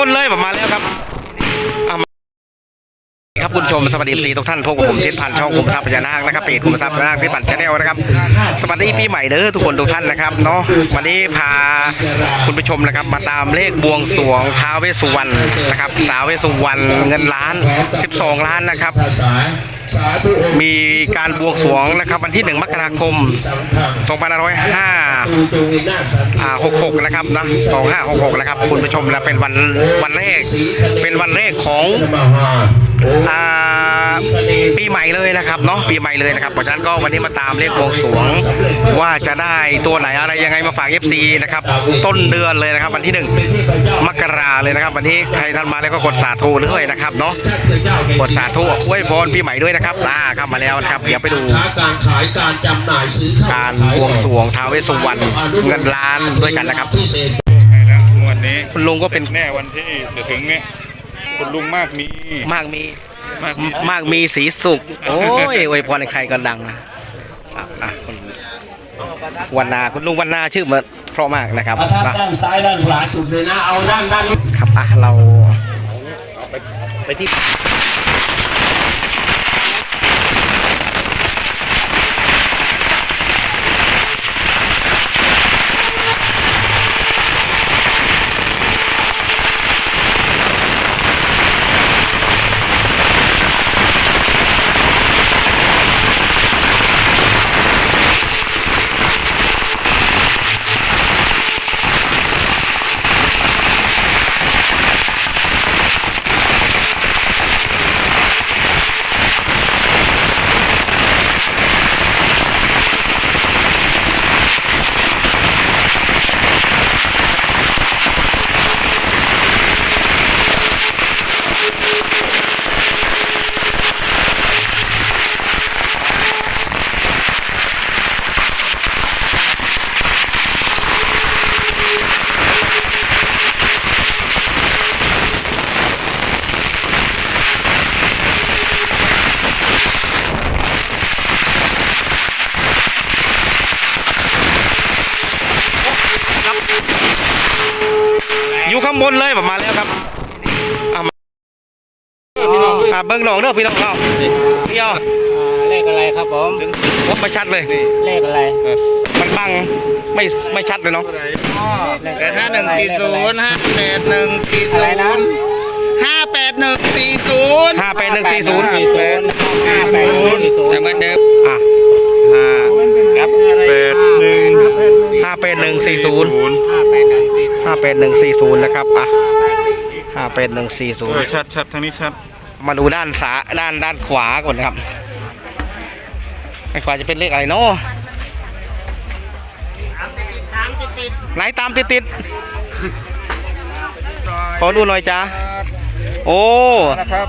คนเลยประมาณ ผู้ชมสวัสดีสีทุกท่านพบกับผมเช่นพันช่องคุมทรัพย์พญานาคนะครับเพจคุมทรัพย์พญานาคที่ปั่นชาแนลนะครับสวัสดีปีใหม่เด้อทุกคนทุกท่านนะครับเนาะวันนี้พาคุณผู้ชมนะครับมาตามเลขบวงสรวงท้าวเวสสุวรรณนะครับสาวเวสสุวรรณเงินล้าน 12 ล้านนะครับมีการบวงสรวงนะครับวันที่ 1 มกราคม 2566 นะครับนะ 2566 นะครับ คุณผู้ชมนะเป็นวันวันแรก เป็นวันแรกของ อ่าปีใหม่เลยนะครับเนาะปีใหม่เลยนะครับเพราะฉะนั้นก็วันนี้มาตามเลขบวงสรวงว่าจะได้ตัวไหนอะไรยังไงมาฝาก FC นะครับต้นเดือนเลยนะครับ วันที่ 1 มกราเลยนะครับ วันนี้ใครท่านมาแล้วก็กดสาธุด้วยนะครับเนาะกดสาธุอวยพรปีใหม่ด้วยนะครับอ่าเข้ามาแล้วนะครับเดี๋ยวไปดูการขายการจำหน่ายซื้อขยการบวงสรวงท้าวเวสสุวรรณเงินล้านด้วยกันนะครับพิเศษแล้วงวดนี้คุณลุงก็เป็นแน่วันที่จะถึงเนี่ย คุณลุงมากมีมากมีมากมีมากมีสีสุข โอ้ยอวยพรให้ใครก็ดังนะอะอะคุณวันนาคุณลุงวันนาชื่อเหมือนเพราะมากนะครับประทับนะด้านซ้ายด้านขวาจุดเลยนะ เอาด้านด้าน ครับอะเรา ไปที่ ข้างบนเลยผมมาแล้วครับเอามาพี่น้องอะเบิ้งหนองเด้อพี่น้องเอาพี่เอาเลขอะไรครับผมวบไม่ชัดเลยเลขอะไรมันบังไม่ไม่ชัดเลยเนาะแปดห้าหนึ่งสี่ศูนย์ห้าแปดหนึ่งสี่ศูนย์ห้าแปดหนึ่งสี่ศูนย์ห้าแปดหนึ่งสี่ศูนย์สี่ศูนย์ห้าแปดหนึ่งสี่ศูนย์เหมือนเดิมอะห้าครับแปดหนึ่งห้าแปดหนึ่งสี่ศูนย์ห้าแปดหนึ่งสี่ศูนย์ ห้าแปดหนึ่งสี่ศูนย์นะครับอะห้าแปดหนึ่งสี่ศูนเอย์อชัดชัดทางนี้ชัด มาดูด้านซ้ายด้านด้านขวาก่อนนะครับด้านขวาจะเป็นเลขอะไรเนาะไหนตามติดติดๆขอดูหน่อยจ้าโอ้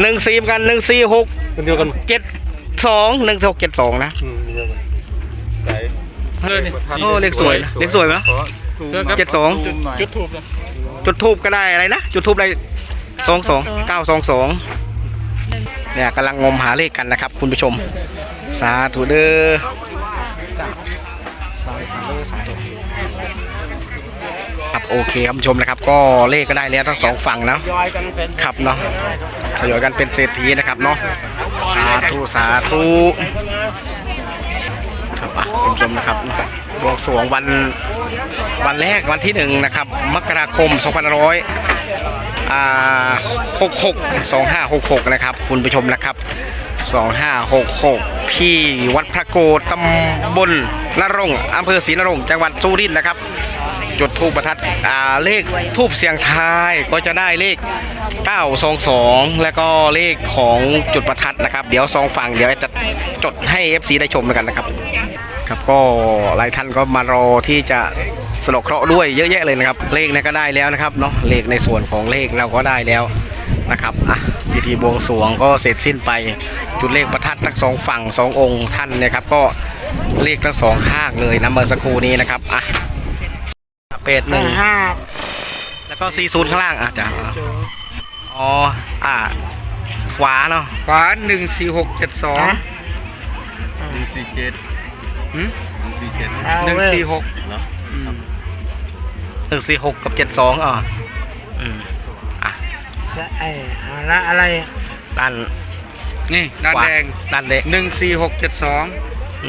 หนึ่งสี่กันหนึ่งสี่หกเดียวกันเจ็ดสองหนึ่งหกเจ็ดสองนะใส่โอ้เลขสวยนะเลขสวยไหม เจ็ดสอง จุดถูกนะจุดทูบก็ได้อะไรนะ จุดทูบได้สองสองเก้าสองสองเนี่ยกำลังงมหาเลขกันนะครับ คุณผู้ชม สาธุเด้อครับโอเคครับคุณผู้ชมนะครับ ก็เลขก็ได้แล้วทั้งสองฝั่งนะย่อยกันเป็นครับเนาะทยอยกันเป็นเศรษฐีนะครับเนาะสาธุสาธุครับอะคุณผู้ชมนะครับบ วงสรวงวันวันแรกวันที่หนึ่งนะครับ มกราคม 2 5 0 66 2566 นะครับ คุณผู้ชมนะครับ 2566 ที่วัดพระโกตตำบลนรงค์อำเภอศรีนรงค์จังหวัดสุรินทร์นะครับ จุดทูปประทัดอ่าเลขทูบเสียงทายก็จะได้เลข 922 แล้วก็เลขของจุดประทัดนะครับ เดี๋ยวสองฝั่งเดี๋ยวจะจดให้ FC ได้ชมกันนะครับ ครับก็หลายท่านก็มารอที่จะสลกเคราะห์ด้วยเยอะแยะเลยนะครับ เลขเนี่ยก็ได้แล้วนะครับเนาะเลขในส่วนของเลขเราก็ได้แล้วนะครับอะพิธีบวงสรวงก็เสร็จสิ้นไปจุดเลขประทัดทั้งสองฝั่งสององค์ท่านเนะครับก็เลขทั้งสองข้างเลยนะเมื่อสักครู่นี้นะครับอะ เป็ดหนึ่งห้าแล้วก็ซีซูนข้างล่างอะจ้ะอ๋ออ่าขวาเนาะขวาหนึ่งสี่หกเจ็ดสองหนึ่งสี่เจ็ดหืมหนึ่งสี่เจ็ดหนึ่งสี่หกหนึ่งสี่หกกับเจ็ดสองอะอืมอะไอ้อะไรอะไรด้านนี่ด้านขวาแดงด้านแดงหนึ่งสี่หกเจ็ดสอง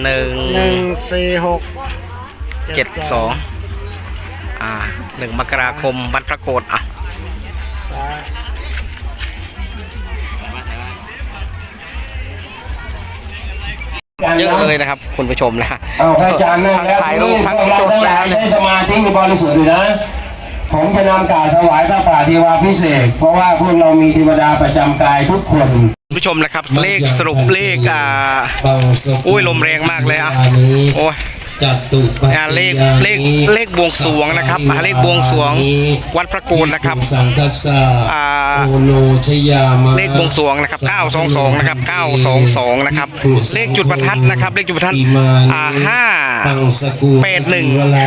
หนึ่งหนึ่งสี่หกเจ็ดสอง อ่าหนึ่งมกราคมวันประโกฏอะเยอะเลยนะครับ คุณผู้ชมนะเอาพระอาจารย์นั่งแล้วถ่ายรูปทั้งเราจบทั้งหแล้ลายวเนี่ยใช้สมาธิบริสุทธิ์อยู่นะ ผมจะนำกล่าวถวายพระป่าทีวาพิเศษกเพราะว่าพวกเรามีเทวดาประจำกายทุกคนคุณผู้ชมนะครับ เลขสรุปเลขอ่าอุ้ยลมแรงมากเลยอะโอ้ย จัตุปัอ่าเลขเลขเลขบวงสรวงนะครับอ่าเลขบวงสรวงวัดพระโกนนะครับสังกัสสะอ่าโอโนชยามะเลขบวงสรวงนะครับ 922 นะครับ 922 นะครับ เลขจุดประทัดนะครับ เลขจุดประทัดอ่าตังสกุ5 81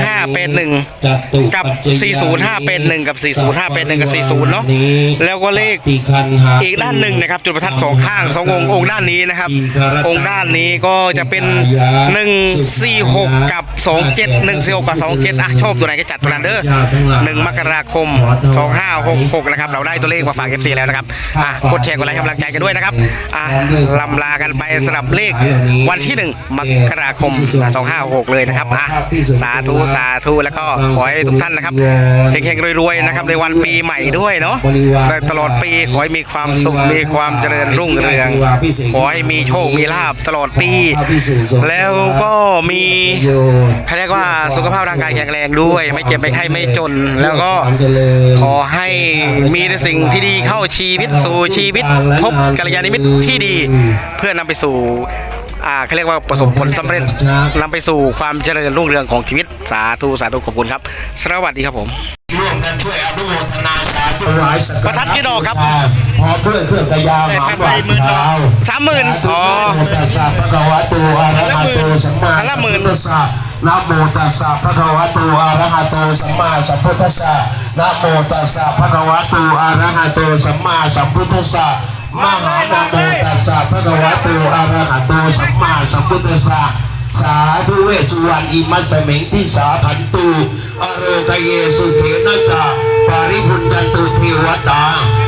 581จัตุกับปัจจยา40 581กับ 40 581กับ 40 เนาะแล้วก็เลขติคันหาอีกด้านหนึ่งนะครับ จุดประทัดสองข้างสององค์องค์ด้านนี้นะครับ องค์ด้านนี้ก็จะเป็น 146กับ 27 146กับ27อะชอบตัวไหนก็จัดตัวนั้นเด้อ1มกราคม 2566นะครับเราได้ตัวเลขมาฝาก FC แล้วนะครับอะกดแชร์กดไลค์ให้กำลังใจกันด้วยนะครับอะลำลากันไปสำหรับเลขวันที่ 1 มกราคม 2566 เลยนะครับอะสาธุสาธุแล้วก็ขอให้ทุกท่านนะครับเฮงๆรวยๆนะครับในวันปีใหม่ด้วยเนาะตลอดปีขอให้มีความสุขมีความเจริญรุ่งเรืองขอให้มีโชคมีลาบตลอดปี แล้วก็มีเขาเรียกว่าสุขภาพร่างกายแข็งแรงด้วย ไม่เจ็บไม่ไข้ไม่จน แล้วก็ขอให้มีแต่สิ่งที่ดีเข้าชีวิตสู่ชีวิต พบกัลยาณมิตรที่ดี เพื่อนำไปสู่อ่าเขาเรียกว่าประสบผลสำเร็จนำไปสู่ความเจริญรุ่งเรืองของชีวิตสาธุสาธุขอบคุณครับ สวัสดีครับผม ถวายสักประทัดกี่ดอกครับพร้อมด้วยเครื่องกระยาหมาหวานขาวสามหมื่นอ๋อนะโมตัสสะภะคะวะโตอะระหะโตสัมมาอันละหมื่นสัมพุทธัสสะนะโมตัสสะภะคะวะโตอะระหะโตสัมมาสัมพุทธัสสะนะโมตัสสะภะคะวะโตอะระหะโตสัมมาสัมพุทธัสสะมหานะโมตัสสะภะคะวะโตอะระหะโตสัมมาสัมพุทธัสสะสาธุเวชสุวรรณอิมัตตเมงทิสาขันตุอโรคเยสุเขนัตตา ปาริพุนจันตุเทวตา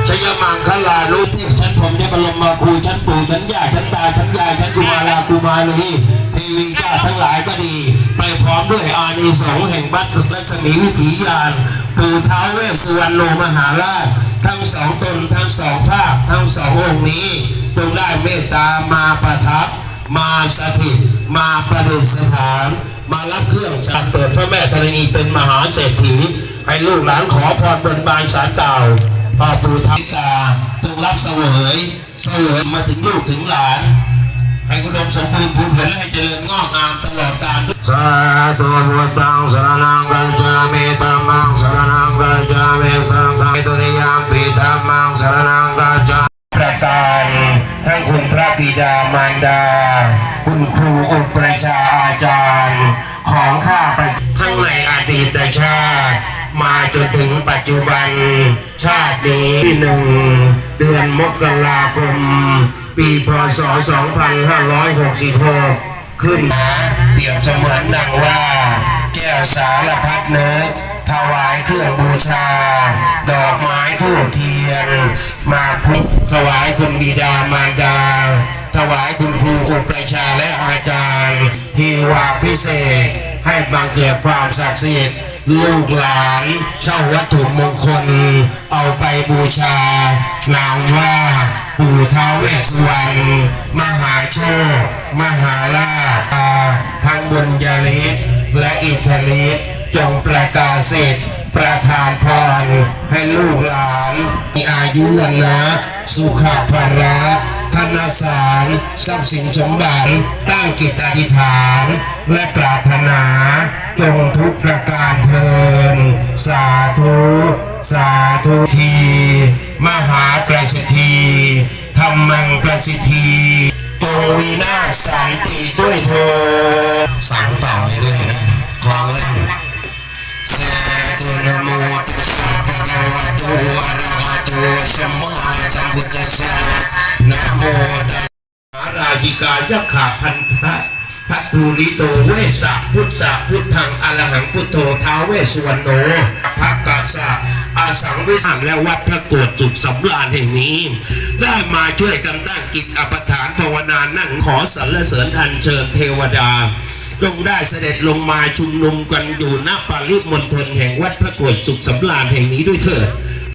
ชยมังคลาลุทิชั้นผมได้บรมมาคูชั้นปู่ชั้นย่าชั้นตาชั้นยายชั้นกุมารากุมารีเทวีเจ้าทั้งหลายก็ดี ไปพร้อมด้วยอานิสงส์แห่งบัตรรัศมีวิถียานปู่ท้าวเวสสุวรรณโนมหาราชทั้งสองตนทั้งสองภาคทั้งสององค์นี้จงได้เมตตามาประทับ มาสถิตมาประดิษฐาน มารับเครื่องสักเปิดพระแม่ธรณีเป็นมหาเศรษฐี ให้ลูกหลานขอพรบนบานสารเก่าพ่อปู่ทัพตาจงรับเสวยเสวยมาถึงลูกถึงหลานให้กุดมสมบูรณ์พูนผลและให้เจริญงอกงามตลอดกาลสาธุพุทธังสรนังกัจจามิธัมมังสรนังกัจจามิสังฆังตุนิยามปิธัมมังสรนังกัจจาประการทั้งคุณพระบิดามารดา คุณครูอุปชฌาย์อาจารย์ของข้าพระ งในอดีตชาติ มาจนถึงปัจจุบัน ชาตินี้ที่หนึ่งเดือนมกราคม ปีพศ 2566 ขึ้นมาเปรียบเสมือนดังว่า แก้วสารพัดเนึกถวายเครื่องบูชา ดอกไม้ทูบเทียน มาพุทธถวายคุณบิดามารดา ถวายคุณครูอุปชาย์และอาจารย์ ที่ว่าพิเศษ ให้บังเกิดความศักดิ์สิทธิ์ลูกหลานเช่าวัตถุมงคล เอาไปบูชานามว่าปู่ท้าวเวสวรรณมหาโชค มหาลาภทั้งบุญญาลิศและอิทธิฤทธิ์จงประกาศสิทธิ์ประทานพรให้ลูกหลานมีอายุวันนะสุขภาระ ธนสารทรัพย์สินสมบัติตั้งกิจอธิษฐาน และปรารถนาจงทุกประการเทินสาธุ สาธุที มหาประสิทธิธรรมังประสิทธิจงวินาศสันติด้วยเธอสางเปล่าให้ด้วยนะคลองเล่นสาธุนโมตัสสะภะคะวะโตอะระหะโตสัมมาสัมพุทธัสสะ นะโมตัสสะราหิกายักขะพันธะพัตตุริโตเวสะพุทธะพุทธังอรหังพุทโธท้าวเวสสุวรโนภักกะสะอาสังวิสานและวัดพระโกฏจุดสำราญแห่งนี้ ได้มาช่วยกันตั้งกิจอปฐานภาวนานั่งขอสรรเสริญอัญเชิญเทวดา จงได้เสด็จลงมาชุมนุมกันอยู่ณปาริมณฑลแห่งวัดพระโกฏสุขสำราญแห่งนี้ด้วยเถิด